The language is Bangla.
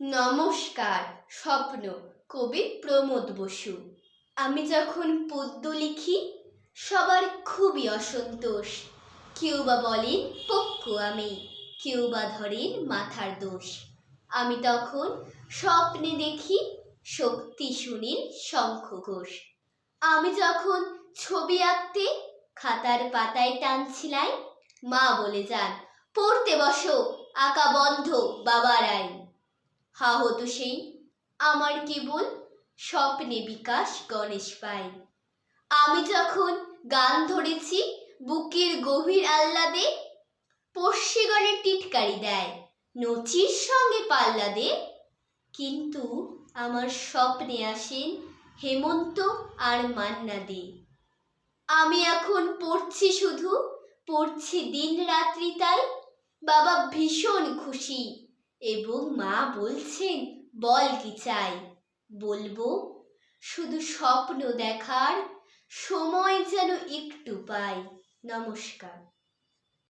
নমস্কার, স্বপ্ন, কবি প্রমোদ বসু। আমি যখন পদ্য লিখি, সবার খুবই অসন্তোষ। কেউ বা বলেন পক্ষ আমি। কেউ বা ধরেন, মাথার দোষ। আমি তখন স্বপ্নে দেখি, শক্তি সুনীল শঙ্খ ঘোষ আমি যখন ছবি আঁকতে, খাতার পাতায় টানছিলাই মা বলে যান, পড়তে বসো, আঁকা বন্ধ, বাবার আইন। হা হতো সেই আমার কেবল স্বপ্নে বিকাশ গণেশ পাই। আমি যখন গান ধরেছি, বুকের গভীর আহ্লাদে পশ্চিগণে টিটকারি দেয়, নচির সঙ্গে পাল্লা দে কিন্তু আমার স্বপ্নে আসেন হেমন্ত আর মান্না দে। আমি এখন পড়ছি শুধু, পড়ছি দিন রাত্রি তাই, বাবা ভীষণ খুশি। এবং মা বলছেন, বল কি চাই? বলব, শুধু স্বপ্ন দেখার সময় যেন একটু পাই। নমস্কার।